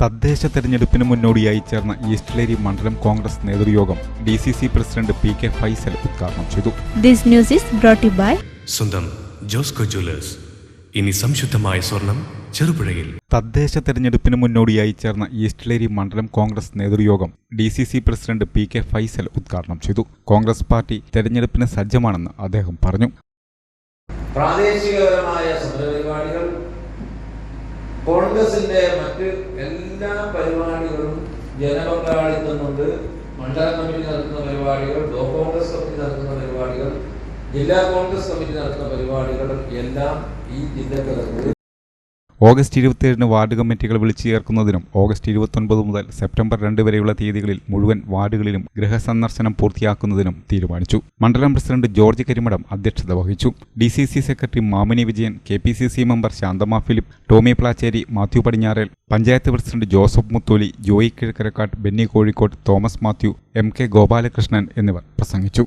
തദ്ദേശ തെരഞ്ഞെടുപ്പിന് മുന്നോടിയായി ചേർന്ന ഈസ്റ്റ്ലേരി മണ്ഡലം കോൺഗ്രസ് നേതൃയോഗം D C C president P K Faisal ഉദ്ഘാടനം ചെയ്തു. This news is brought by സ്വന്തം ജോസ്കോ ജ്വല്ലേഴ്സ്. ഇനി സംശുദ്ധമായ സ്വർണം ചെറുപുഴയിൽ. തദ്ദേശ തെരഞ്ഞെടുപ്പിന് മുന്നോടിയായി ചേർന്ന ഈസ്റ്റ്ലേരി മണ്ഡലം കോൺഗ്രസ് നേതൃയോഗം D C C president P K Faisal ഉദ്ഘാടനം ചെയ്തു. കോൺഗ്രസ് പാർട്ടി തെരഞ്ഞെടുപ്പിന് സജ്ജമാണെന്ന് അദ്ദേഹം പറഞ്ഞു. പ്രാദേശികപരമായ സമരപരിപാടികൾ കോൺഗ്രസിന്റെ മറ്റ് എല്ലാ പരിപാടികളും ജനപങ്കാളിത്തം കൊണ്ട് മണ്ഡലം കമ്മിറ്റി നടത്തുന്ന പരിപാടികൾ ബ്ലോക്ക് കോൺഗ്രസ് കമ്മിറ്റി നടത്തുന്ന പരിപാടികൾ ജില്ലാ കോൺഗ്രസ് കമ്മിറ്റി നടത്തുന്ന പരിപാടികൾ എല്ലാം ഈ ജില്ലക്കകത്ത് ഓഗസ്റ്റ് ഇരുപത്തിയേഴിന് വാർഡ് കമ്മിറ്റികൾ വിളിച്ചു ചേർക്കുന്നതിനും ഓഗസ്റ്റ് ഇരുപത്തൊൻപത് മുതൽ സെപ്റ്റംബർ രണ്ട് വരെയുള്ള തീയതികളിൽ മുഴുവൻ വാർഡുകളിലും ഗൃഹസന്ദർശനം പൂർത്തിയാക്കുന്നതിനും തീരുമാനിച്ചു. മണ്ഡലം പ്രസിഡന്റ് ജോർജ് കരിമടം അധ്യക്ഷത വഹിച്ചു. D C C secretary Mamini Vijayan K P C C member Shanthama Philip Tomy Placheri Mathew Padinjarel panchayat president Joseph Mutholi Joy Kizhakkarakkattu Benny Kozhikode Thomas Mathew M K Gopalakrishnan എന്നിവർ പ്രസംഗിച്ചു.